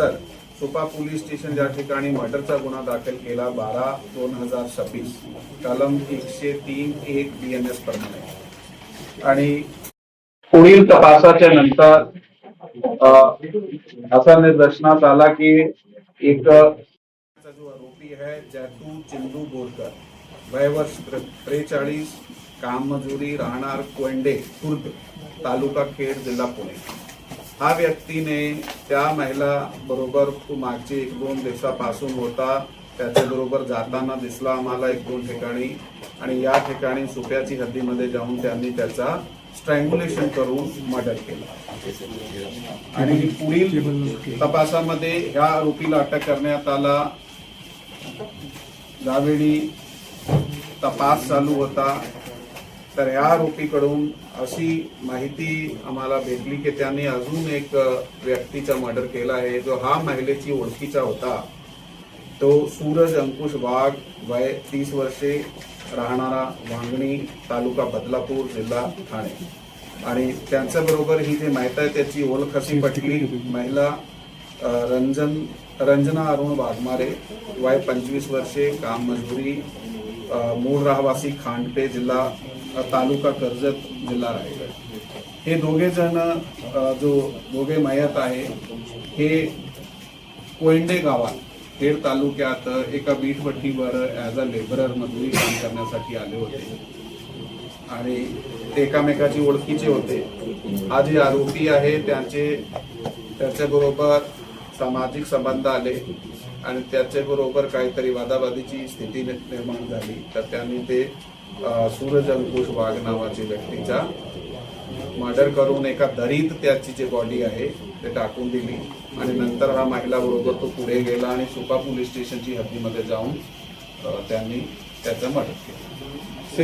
तर Supa police station या ठिकाणी मर्डरचा गुन्हा दाखल केला बारा दोन हजार छब्बीस कलम एकशे तीन एक बी एन एस प्रमाणे. आणि पुढील तपासाच्या नंतर असा निदर्शनास आला की एक जो आरोपी है जैतू चिंदू बोरकर वय वर्ष त्रेचाळीस काम मजुरी राहणार कोंडे खुर्द तालुका खेड जिल्हा पुणे. हा व्यक्तीने त्या महिला बरोबर मागचे एक दोन दिवसापासून होता. त्याच्याबरोबर जाताना दिसला आम्हाला एक दोन ठिकाणी. आणि या ठिकाणी सुप्याची हद्दीमध्ये जाऊन त्यांनी त्याचा स्ट्रँग्युलेशन करून मर्डर केला. आणि पुढील तपासामध्ये ह्या आरोपीला अटक करण्यात आला. ज्यावेळी तपास चालू होता तर ह्या आरोपीकडून अशी माहिती आम्हाला भेटली की त्यांनी अजून एक व्यक्तीचा मर्डर केला आहे. जो हा महिलेची ओळखीचा होता तो सूरज अंकुश वाघ वय तीस वर्षे राहणारा वांगणी तालुका बदलापूर जिल्हा ठाणे. आणि त्यांच्याबरोबर ही जी माहिती आहे त्याची ओळख अशी पटली. महिला रंजन रंजना अरुण वाघमारे वय पंचवीस वर्षे काम मजुरी मूळ रहिवासी खांडपे जिल्हा तालुका कर्जत जिल्हा रायगड हे दोघे जण जो दोघे मयत आहे हे कोयंडे गावात खेड तालुक्यात एका बीटभट्टीवर ॲज अ लेबरर मजुरी काम करण्यासाठी आले होते. आणि ते एकामेकाची ओळखीचे होते. हा जे आरोपी आहे त्यांचे त्याच्याबरोबर सामाजिक संबंध आले आणि त्याच्याबरोबर काहीतरी वादावादीची स्थिती निर्माण झाली. तर त्यांनी ते सूरज अंकुश वाघ नावाच्या व्यक्तीचा मर्डर करून एका दरीत त्याची जी बॉडी आहे ते टाकून दिली. आणि नंतर हा महिला बरोबर तो पुढे गेला आणि सुपा पोलीस स्टेशनची हद्दीमध्ये जाऊन त्यांनी त्याचं मर्डर केलं.